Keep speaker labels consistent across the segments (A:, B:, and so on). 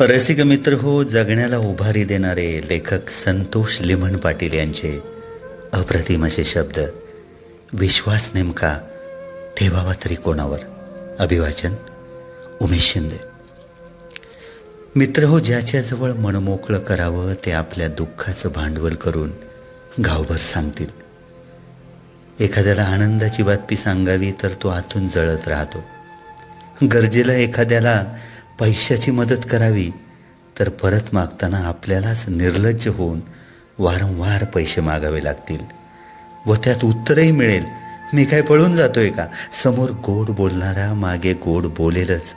A: रसिक मित्र हो जगण्याला उभारी देणारे लेखक संतोष लिमण पाटील यांचे अप्रतिम असे शब्द. विश्वास नेमका ठेवावा तरी कोणावर? अभिवाचन उमेश शिंदे. मित्र हो ज्याच्याजवळ मनमोकळं करावं ते आपल्या दुःखाचं भांडवल करून गावभर सांगतील. एखाद्याला आनंदाची बातमी सांगावी तर तो आतून जळत राहतो. गरजेला एखाद्याला पैशाची मदत करावी तर परत मागताना आपल्यालाच निर्लज्ज होऊन वारंवार पैसे मागावे लागतील व त्यात उत्तरही मिळेल. मी काय पळून जातोय का? समोर गोड बोलणारा मागे गोड बोलेलच.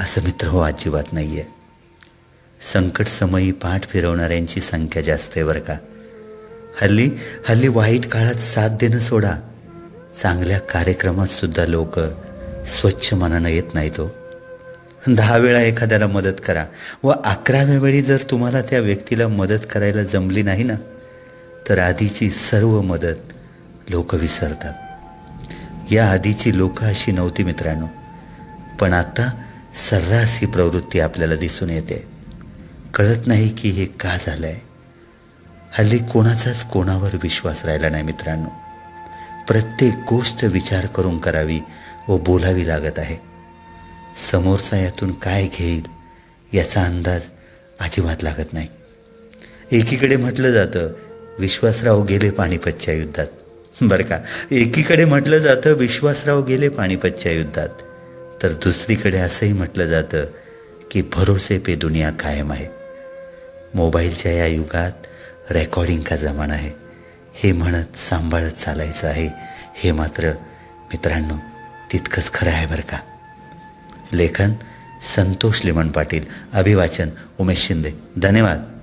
A: असं मित्र हो अजिबात नाही आहे संकट समयी पाठ फिरवणाऱ्यांची संख्या जास्त आहे बरं का. हल्ली हल्ली वाईट काळात साथ देणं सोडा. चांगल्या कार्यक्रमात सुद्धा लोक स्वच्छ मनानं येत नाही तो हो. दहा वेळा एखाद्याला मदत करा. व अकराव्या वेळी जर तुम्हाला त्या व्यक्तीला मदत करायला जमली नाही ना तर आधीची सर्व मदत लोक विसरतात. या आधीची लोक अशी नव्हती मित्रांनो पण आता सर्रास ही प्रवृत्ती आपल्याला दिसून येते. कळत नाही की हे का झालं आहे हल्ली कोणाचाच कोणावर विश्वास राहिला नाही मित्रांनो. प्रत्येक गोष्ट विचार करून करावी व बोलावी लागत आहे. समोरचा यातून काय घेईल याचा अंदाज अजिबात लागत नाही. एकीकडे म्हटलं जातं विश्वासराव गेले पानिपतच्या युद्धात. बरं का एकीकडे म्हटलं जातं विश्वासराव गेले पानिपतच्या युद्धात. तर दुसरीकडे असंही म्हटलं जातं की भरोसे पे दुनिया कायम आहे. मोबाईलच्या या युगात रेकॉर्डिंग का जमाना आहे? हे म्हणत सांभाळत चालायचं आहे हे मात्र मित्रांनो तितकंच खरं आहे बरं का. लेखन संतोष लिमण पाटील अभिवाचन उमेश शिंदे. धन्यवाद.